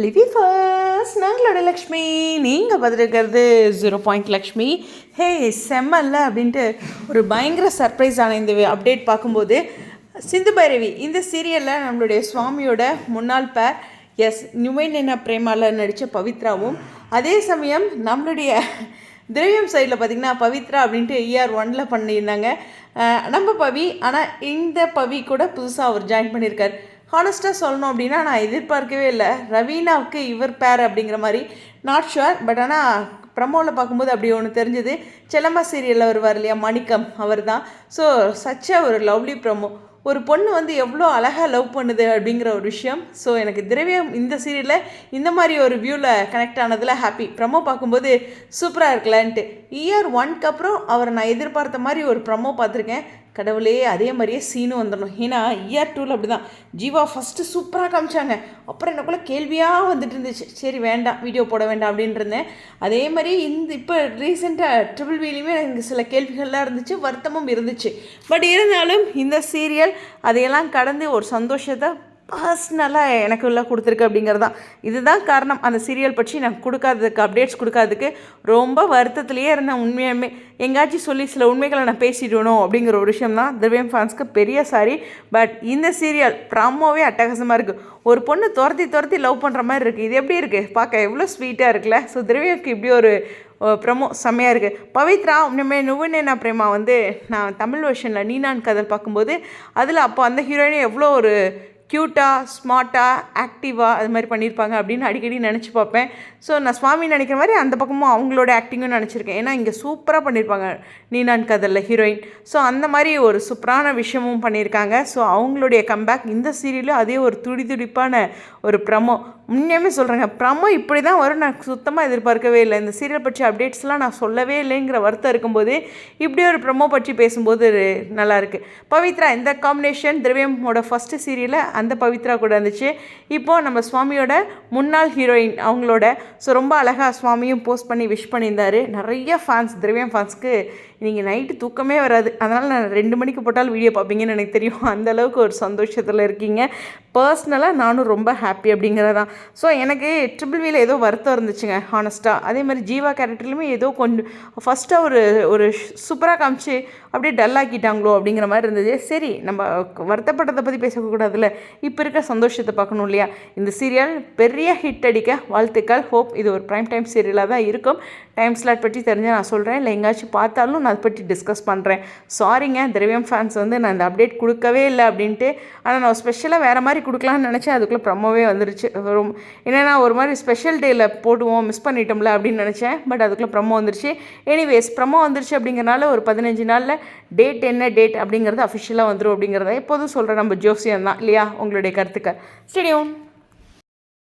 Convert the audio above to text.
Livy first நாங்களோட லக்ஷ்மி. நீங்கள் பதிலிருக்கிறது ஜீரோ பாயிண்ட் லக்ஷ்மி. ஹே செம்மல்ல அப்படின்ட்டு ஒரு பயங்கர சர்ப்ரைஸ் ஆன இந்த அப்டேட் பார்க்கும்போது சிந்து பைரவி இந்த சீரியலில் நம்மளுடைய சுவாமியோட முன்னாள் பேர் எஸ் நிமைன் என்ன பிரேமாவில் நடித்த பவித்ராவும் அதே சமயம் நம்மளுடைய திரவியம் சைடில் பார்த்திங்கன்னா பவித்ரா அப்படின்ட்டு இஆர் ஒனில் பண்ணியிருந்தாங்க. நம்ம பவி ஆனால் இந்த பவி கூட புதுசாக அவர் ஜாயின் பண்ணியிருக்கார். ஹானஸ்ட்டாக சொல்லணும் அப்படின்னா நான் எதிர்பார்க்கவே இல்லை. ரவீனாவுக்கு இவர் பேர் அப்படிங்கிற மாதிரி. நாட் ஷுவர் பட் ஆனால் ப்ரமோவில் பார்க்கும்போது அப்படி ஒன்று தெரிஞ்சது. செல்லம்மா சீரியலில் வருவார் இல்லையா? மணிக்கம் அவர் தான் ஸோ சச்ச ஒரு லவ்லி ப்ரமோ ஒரு பொண்ணு வந்து எவ்வளோ அழகாக லவ் பண்ணுது அப்படிங்கிற ஒரு விஷயம். ஸோ எனக்கு திரவியம் இந்த சீரியலில் இந்த மாதிரி ஒரு வியூவில் கனெக்ட் ஆனதில் ஹாப்பி ப்ரமோ பார்க்கும்போது சூப்பராக இருக்கலான்ட்டு. இயர் ஒன்க்கு அப்புறம் அவரை நான் எதிர்பார்த்த மாதிரி ஒரு ப்ரமோ பார்த்துருக்கேன். கடவுளே அதே மாதிரியே சீனும் வந்துடணும். ஏன்னா இயர் டூவில் அப்படி தான் ஜீவா ஃபஸ்ட்டு சூப்பராக காமிச்சாங்க. அப்புறம் எனக்குள்ளே கேள்வியாக வந்துட்டு இருந்துச்சு. சரி வேண்டாம் வீடியோ போட வேண்டாம் அப்படின்னு இருந்தேன். அதே மாதிரி இந்த இப்போ ரீசெண்டாக ட்ரிபிள் வீலையுமே எனக்கு சில கேள்விகள்லாம் இருந்துச்சு வருத்தமும் இருந்துச்சு. பட் இருந்தாலும் இந்த சீரியல் அதையெல்லாம் கடந்து ஒரு சந்தோஷத்தை பர்சனலாக எனக்கு உள்ள கொடுத்துருக்கு அப்படிங்கிறது தான். இதுதான் காரணம். அந்த சீரியல் பற்றி நான் கொடுக்காததுக்கு அப்டேட்ஸ் கொடுக்காததுக்கு ரொம்ப வருத்தத்துலேயே இருந்தேன் உண்மையுமே எங்காச்சும் சொல்லி சில உண்மைகளை நான் பேசிடணும் அப்படிங்கிற ஒரு விஷயம் தான் திரவியம் ஃபேன்ஸ்க்கு பெரிய சாரி பட் இந்த சீரியல் ப்ராமோவே அட்டகாசமாக இருக்குது ஒரு பொண்ணு துரத்தி துரத்தி லவ் பண்ணுற மாதிரி இருக்குது இது எப்படி இருக்குது பார்க்க எவ்வளோ ஸ்வீட்டாக இருக்குல்ல? ஸோ திரவியம்க்கு இப்படி ஒரு ப்ரமோ செம்மையாக இருக்குது பவித்ரா இன்னுமே நுவனேனா பிரேமா வந்து நான் தமிழ் வெர்ஷனில் நீனான் கதல் பார்க்கும்போது அதில் அப்போ அந்த ஹீரோயினும் எவ்வளோ ஒரு க்யூட்டாக ஸ்மார்ட்டாக ஆக்டிவாக அது மாதிரி பண்ணியிருப்பாங்க அப்படின்னு அடிக்கடி நினச்சி பார்ப்பேன். ஸோ நான் சுவாமி நினைக்கிற மாதிரி அந்த பக்கமும் அவங்களோட ஆக்டிங்கும் நினச்சிருக்கேன். ஏன்னா இங்கே சூப்பராக பண்ணியிருப்பாங்க நீனான் கதலில் ஹீரோயின். ஸோ அந்த மாதிரி ஒரு சூப்பரான விஷயமும் பண்ணியிருக்காங்க. ஸோ அவங்களுடைய கம்பேக் இந்த சீரியலும் அதே ஒரு துடி துடிப்பான ஒரு ப்ரமோ உண்மையுமே சொல்கிறேங்க ப்ரமோ இப்படி தான் வரும் நான் சுத்தமாக எதிர்பார்க்கவே இல்லை. இந்த சீரியல் பற்றி அப்டேட்ஸ்லாம் நான் சொல்லவே இல்லைங்கிற வருத்தம் இருக்கும்போது இப்படி ஒரு ப்ரமோ பற்றி பேசும்போது நல்லாயிருக்கு பவித்ரா இந்த காம்பினேஷன் திரவியமோட ஃபஸ்ட்டு சீரியலில் அந்த பவித்ரா கூட இருந்துச்சு. இப்போது நம்ம சுவாமியோட முன்னாள் ஹீரோயின் அவங்களோட ஸோ ரொம்ப அழகாக சுவாமியும் போஸ்ட் பண்ணி விஷ் பண்ணியிருந்தாரு. நிறைய ஃபேன்ஸ் திரவியம் ஃபேன்ஸ்க்கு நீங்கள் நைட்டு தூக்கமே வராது. அதனால் நான் ரெண்டு மணிக்கு போட்டால் வீடியோ பார்ப்பீங்கன்னு எனக்கு தெரியும். அந்த அளவுக்கு ஒரு சந்தோஷத்தில் இருக்கீங்க. பர்சனலாக நானும் ரொம்ப ஹாப்பி அப்படிங்கிறதான். ஸோ எனக்கு ட்ரிபிள் வியில் ஏதோ வருத்தம் இருந்துச்சுங்க ஹானஸ்ட்டாக அதே மாதிரி ஜீவா கேரக்டர்லையுமே ஏதோ கொஞ்சம் ஃபஸ்ட்டாக ஒரு ஒரு சூப்பராக காமிச்சு அப்படியே டல்லாக்கிட்டாங்களோ அப்படிங்கிற மாதிரி இருந்தது. சரி நம்ம வருத்தப்பட்டதை பற்றி பேசக்கூடாதுல்ல. இப்போ இருக்க சந்தோஷத்தை பார்க்கணும் இல்லையா? இந்த சீரியல் பெரிய ஹிட் அடிக்க வாழ்த்துக்கள். ஹோப் இது ஒரு ப்ரைம் டைம் சீரியலாக தான் இருக்கும். டைம் ஸ்லாட் பற்றி தெரிஞ்சால் நான் சொல்கிறேன் இல்லை எங்கேயாச்சும் பார்த்தாலும் நான் அதை பற்றி டிஸ்கஸ் பண்ணுறேன் சாரிங்க திரவியம் ஃபேன்ஸ் வந்து நான் இந்த அப்டேட் கொடுக்கவே இல்லை அப்படின்ட்டு. ஆனால் நான் ஸ்பெஷலாக வேறு மாதிரி கொடுக்கலான்னு நினச்சேன். அதுக்குள்ளே ப்ரமோவே வந்துருச்சு. ரொம்ப என்னென்னா ஒரு மாதிரி ஸ்பெஷல் டேயில் போடுவோம் மிஸ் பண்ணிட்டோம்ல அப்படின்னு நினச்சேன். பட் அதுக்குள்ளே ப்ரமோ வந்துருச்சு. எனிவேஸ் ப்ரமோ வந்துருச்சு அப்படிங்கிறனால ஒரு பதினஞ்சு நாளில் டேட் என்ன டேட் அப்படிங்கிறது அஃபிஷியலாக வந்துடும் அப்படிங்கிறத எப்போதும் சொல்கிற நம்ம ஜோசியம் தான். இல்லையா? உங்களுடைய கருத்துக்கள். ஸ்டேடியம்